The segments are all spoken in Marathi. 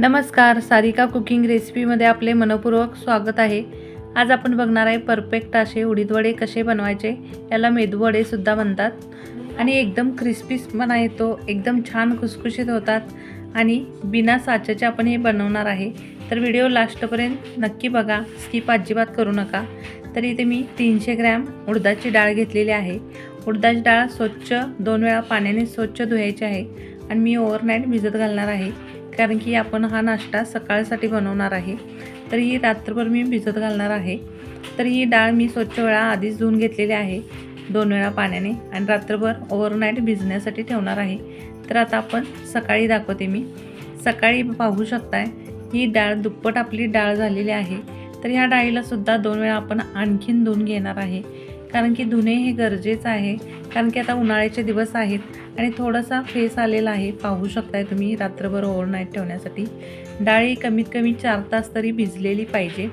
नमस्कार सारिका कुकिंग रेसिपीमध्ये आपले मनपूर्वक स्वागत आहे. आज आपण बघणार आहे परफेक्ट असे उडीदवडे कसे बनवायचे याला मेदूवडेसुद्धा म्हणतात. आणि एकदम क्रिस्पीसपणा येतो एकदम छान खुसखुशीत होतात. आणि बिना साच्याचे आपण हे बनवणार आहे. तर व्हिडिओ लास्टपर्यंत नक्की बघा स्किप अजिबात करू नका. तर इथे मी तीनशे ग्रॅम उडदाची डाळ घेतलेली आहे. उडदाची डाळ स्वच्छ दोन वेळा पाण्याने स्वच्छ धुवायची आहे. आणि मी ओव्हरनाईट भिजत घालणार आहे. कारण की आपण हा नाश्ता सकाळसाठी बनवणार आहे. तर ही रात्रभर मी भिजत घालणार आहे. तर ही डाळ मी स्वच्छ वेळा आधीच धुवून घेतलेली आहे. दोन वेळा पाण्याने आणि रात्रभर ओव्हरनाईट भिजण्यासाठी ठेवणार आहे. तर आता आपण सकाळी दाखवते मी. सकाळी पाहू शकताय ही डाळ दुप्पट आपली डाळ झालेली आहे. तर ह्या डाळीलासुद्धा दोन वेळा आपण आणखीन धुवून घेणार आहे. कारण की धुणे हे गरजेचं आहे. कारण की आता उन्हाळ्याचे दिवस आहेत. आणि थोडासा फेस आलेला आहे. पाहू शकताय तुम्ही रात्रभर ओव्हरनाईट ठेवण्यासाठी. डाळी कमीत कमी चार तास तरी भिजलेली पाहिजे.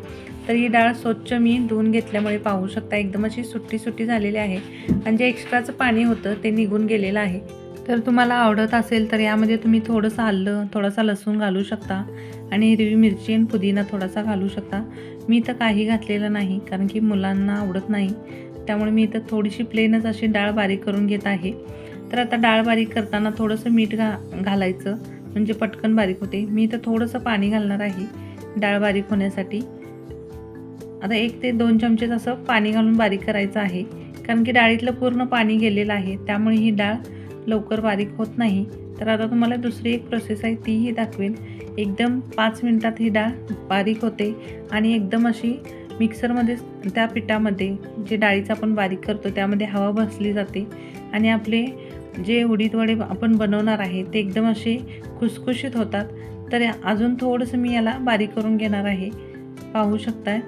तर ही डाळ स्वच्छ मी धुवून घेतल्यामुळे पाहू शकता एकदम अशी सुट्टी सुट्टी झालेली आहे. आणि जे एक्स्ट्राचं पाणी होतं ते निघून गेलेलं आहे. तर तुम्हाला आवडत असेल तर यामध्ये तुम्ही थोडंसं आलं थोडासा लसूण घालू शकता. आणि हिरवी मिरची आणि पुदिना थोडासा घालू शकता. मी तर काही घातलेलं नाही कारण की मुलांना आवडत नाही. त्यामुळे मी इथं थोडीशी प्लेनच अशी डाळ बारीक करून घेत आहे. तर आता डाळ बारीक करताना थोडंसं मीठ घा घालायचं. म्हणजे पटकन बारीक होते. मी इथं थोडंसं पाणी घालणार आहे डाळ बारीक होण्यासाठी. आता एक ते दोन चमचेच असं पाणी घालून बारीक करायचं आहे. कारण की डाळीतलं पूर्ण पाणी गेलेलं आहे. त्यामुळे ही डाळ लवकर बारीक होत नाही. तर आता तुम्हाला दुसरी एक प्रोसेस आहे. तीही दाखवेन. एकदम पाच मिनटात ही डाळ बारीक होते. आणि एकदम अशी मिक्सरमध्ये त्या पिठामध्ये जे डाळीचं आपण बारीक करतो त्यामध्ये हवा बसली जाते. आणि आपले जे उडीदवडे आपण बनवणार आहे ते एकदम असे खुसखुशीत होतात. तर अजून थोडंसं मी याला बारीक करून घेणार आहे. पाहू शकताय?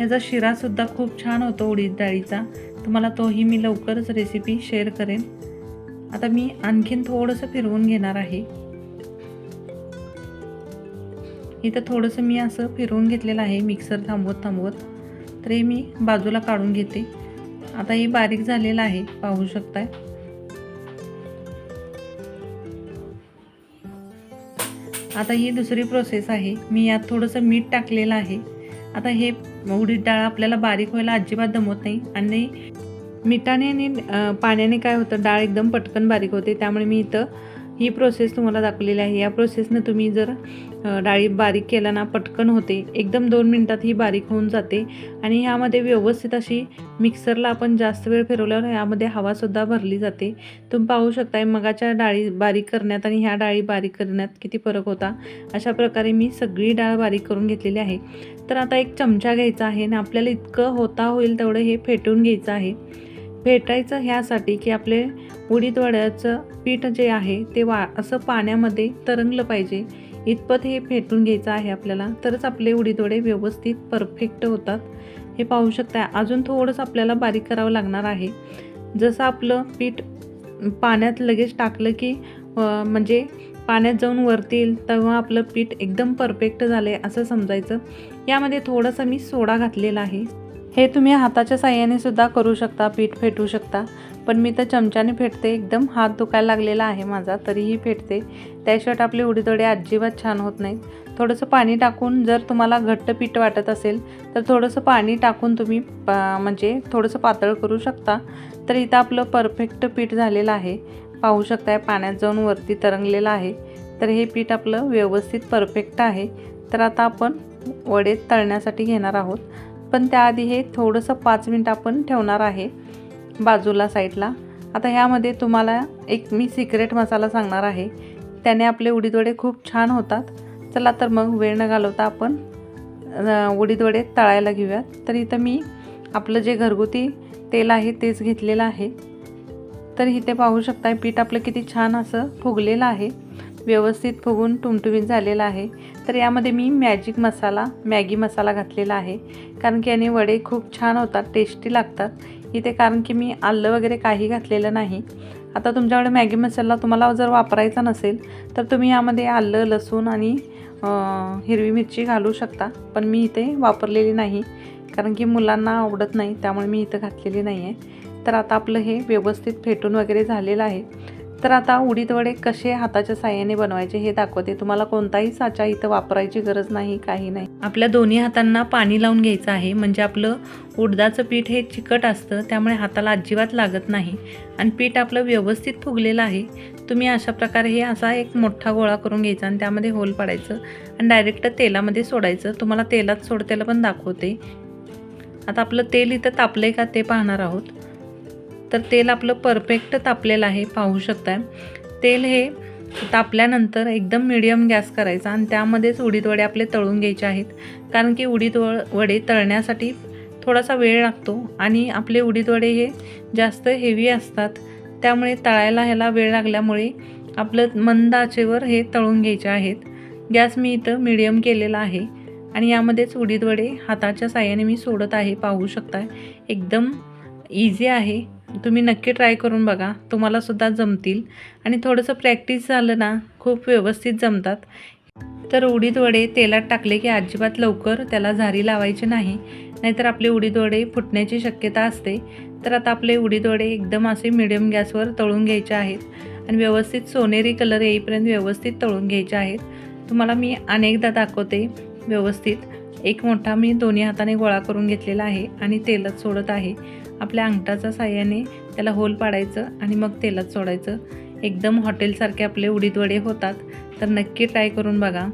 याचा शिरासुद्धा खूप छान होतो उडीद डाळीचा. तुम्हाला तोही मी लवकरच रेसिपी शेअर करेन. आता मी आणखीन थोडंसं फिरवून घेणार आहे. इथं थोडंसं मी असं फिरवून घेतलेलं आहे मिक्सर थांबवत थांबवत. तर हे मी बाजूला काढून घेते. आता हे बारीक झालेलं आहे पाहू शकताय. आता ही दुसरी प्रोसेस आहे. मी यात थोडंसं मीठ टाकलेलं आहे. आता हे उडीद डाळ आपल्याला बारीक व्हायला अजिबात दमत नाही. आणि मिठाने आणि पाण्याने काय होतं डाळ एकदम पटकन बारीक होते. त्यामुळे मी इथं ही प्रोसेस तुम्हाला दाखवलेली आहे. या प्रोसेसनं तुम्ही जर डाळी बारीक केला ना पटकन होते एकदम दोन मिनटात ही बारीक होऊन जाते आणि ह्यामध्ये व्यवस्थित अशी मिक्सरला आपण जास्त वेळ फिरवल्यावर ह्यामध्ये हवासुद्धा भरली जाते. तुम्ही पाहू शकताय मगाच्या डाळी बारीक करण्यात आणि ह्या डाळी बारीक करण्यात किती फरक होता. अशा प्रकारे मी सगळी डाळ बारीक करून घेतलेली आहे. तर आता एक चमचा घ्यायचा आहे आणि आपल्याला इतकं होता होईल तेवढं हे फेटून घ्यायचं आहे. फेटायचं ह्यासाठी की आपले उडीद वड्याचं पीठ जे आहे ते वा असं पाण्यामध्ये तरंगलं पाहिजे. इतपत हे फेटून घ्यायचं आहे आपल्याला तरच आपले उडीद वडे व्यवस्थित परफेक्ट होतात. हे पाहू शकता अजून थोडंसं आपल्याला बारीक करावं लागणार आहे. जसं आपलं पीठ पाण्यात लगेच टाकलं की म्हणजे पाण्यात जाऊन वरती येईल तेव्हा आपलं पीठ एकदम परफेक्ट झालं आहे असं समजायचं. यामध्ये थोडंसं मी सोडा घातलेला आहे. हे तुम्ही हाताच्या साह्याने सुद्धा करू शकता पीठ फेटू शकता. पण मी तर चमच्याने फेटते एकदम हात दुखायला लागलेला आहे माझा तरीही फेटते. त्याशिवाय आपले उडीदोडे अजिबात छान होत नाहीत. थोडंसं पाणी टाकून जर तुम्हाला घट्ट पीठ वाटत असेल तर थोडंसं पाणी टाकून तुम्ही पा म्हणजे थोडंसं पातळ करू शकता. तर इथं आपलं परफेक्ट पीठ झालेलं आहे. पाहू शकताय पाण्यात जाऊन वरती तरंगलेलं आहे. तर हे पीठ आपलं व्यवस्थित परफेक्ट आहे. तर आता आपण वडे तळण्यासाठी घेणार आहोत. पण त्याआधी हे थोडंसं पाच मिनटं आपण ठेवणार आहे बाजूला साईडला. आता ह्यामध्ये तुम्हाला एक मी सिक्रेट मसाला सांगणार आहे. त्याने आपले उडीदवडे खूप छान होतात. चला तर मग वेळ न घालवता आपण उडीदवडे तळायला घेऊयात. तर इथं मी आपलं जे घरगुती तेल आहे तेच घेतलेलं आहे. तर इथे पाहू शकता पीठ आपलं किती छान असं फुगलेलं आहे. व्यवस्थित फुगून टुमटुमीत झालेलं आहे. तर यामध्ये मी मॅजिक मसाला मॅगी मसाला घातलेला आहे. कारण की याने वडे खूप छान होतात टेस्टी लागतात. इथे कारण की मी आलं वगैरे काही घातलेलं नाही. आता तुमच्याकडे मॅगी मसाला तुम्हाला जर वापरायचा नसेल तर तुम्ही यामध्ये आलं लसूण आणि हिरवी मिरची घालू शकता. पण मी इथे वापरलेली नाही. कारण की मुलांना आवडत नाही त्यामुळे मी इथं घातलेली नाही आहे तर आता आपलं हे व्यवस्थित फेटून वगैरे झालेलं आहे. तर आता उडीद वडे कसे हाताच्या साह्याने बनवायचे हे दाखवते. तुम्हाला कोणताही साचा इथं वापरायची गरज नाही काही नाही. आपल्या दोन्ही हातांना पाणी लावून घ्यायचं आहे. म्हणजे आपलं उडदाचं पीठ हे चिकट असतं त्यामुळे हाताला अजिबात लागत नाही. आणि पीठ आपलं व्यवस्थित फुगलेलं आहे. तुम्ही अशा प्रकारे हे असा एक मोठा गोळा करून घ्यायचा आणि त्यामध्ये होल पाडायचं आणि डायरेक्ट तेलामध्ये सोडायचं. तुम्हाला तेलात सोडतेला पण दाखवते. आता आपलं तेल इथं तापलं आहे का ते पाहणार आहोत. तर तेल आपलं परफेक्ट तापलेलं आहे पाहू शकताय. तेल हे तापल्यानंतर एकदम मिडियम गॅस करायचा आणि त्यामध्येच उडीद वडे आपले तळून घ्यायचे आहेत. कारण की उडीद वडे तळण्यासाठी थोडासा वेळ लागतो आणि आपले उडीद वडे हे जास्त हेवी असतात. त्यामुळे तळायला ह्याला वेळ लागल्यामुळे आपलं मंद आचेवर हे तळून घ्यायचे आहेत. गॅस मी इथं मिडियम केलेला आहे आणि यामध्येच उडीद वडे हाताच्या साह्याने मी सोडत आहे पाहू शकताय. एकदम इझी आहे. तुम्ही नक्की ट्राय करून बघा. तुम्हाला सुद्धा जमतील. आणि थोडंसं प्रॅक्टिस झालं ना खूप व्यवस्थित जमतात. तर उडीद वडे तेलात टाकले की अजिबात लवकर त्याला झारी लावायची नाही. नाहीतर आपले उडीद वडे फुटण्याची शक्यता असते. तर आता आपले उडीद वडे एकदम असे मिडियम गॅसवर तळून घ्यायचे आहेत. आणि व्यवस्थित सोनेरी कलर येईपर्यंत व्यवस्थित तळून घ्यायचे आहेत. तुम्हाला मी अनेकदा दाखवते व्यवस्थित. एक मोठा मी दोन्ही हाताने गोळा करून घेतलेला आहे आणि तेलात सोडत आहे. आपल्या अंगठाच्या साह्याने त्याला होल पाडायचं आणि मग तेलात सोडायचं. एकदम हॉटेलसारखे आपले उडीद वडे होतात तर नक्की ट्राय करून बघा.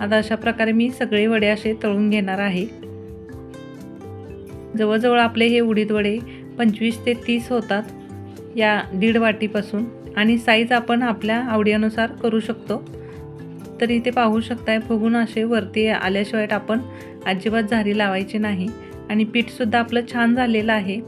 आता अशा प्रकारे मी सगळे वडे असे तळून घेणार आहे. जवळजवळ आपले हे उडीद वडे पंचवीस ते तीस होतात या दीड वाटीपासून आणि साईज आपण आपल्या आवडीनुसार करू शकतो. तर इथे पाहू शकताय फुगून असे वरती आल्याशिवाय आपण अजिबात झारी लावायची नाही. आणि पीठसुद्धा आपलं छान झालेलं आहे.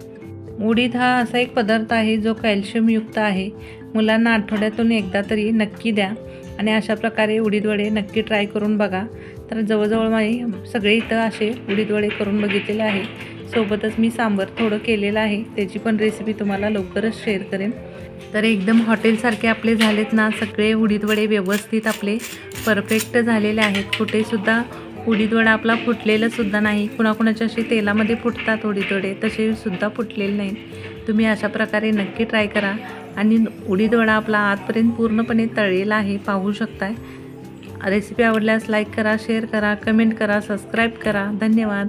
उडीद हा असा एक पदार्थ आहे जो कॅल्शियमयुक्त आहे. मुलांना आठवड्यातून एकदा तरी नक्की द्या आणि अशा प्रकारे उडीद वडे नक्की ट्राय करून बघा. तर जवळजवळ माझे सगळे इथं असे उडीद वडे करून बघितलेले आहे. सोबतच मी सांबर थोडं केलेलं आहे. त्याची पण रेसिपी तुम्हाला लवकरच शेअर करेन. तर एकदम हॉटेलसारखे आपले झालेत ना. सगळे उडीद वडे व्यवस्थित आपले परफेक्ट झालेले आहेत. कुठेसुद्धा उडीदवडा आपला फुटलेलंसुद्धा नाही. कुणाकुणाच्या असे तेलामध्ये फुटतात उडीदवडे तसे सुद्धा फुटलेले नाहीत. तुम्ही अशा प्रकारे नक्की ट्राय करा. आणि उडीदवडा आपला आतपर्यंत पूर्णपणे तळलेला आहे पाहू शकताय. रेसिपी आवडल्यास लाईक करा शेअर करा कमेंट करा सबस्क्राईब करा. धन्यवाद.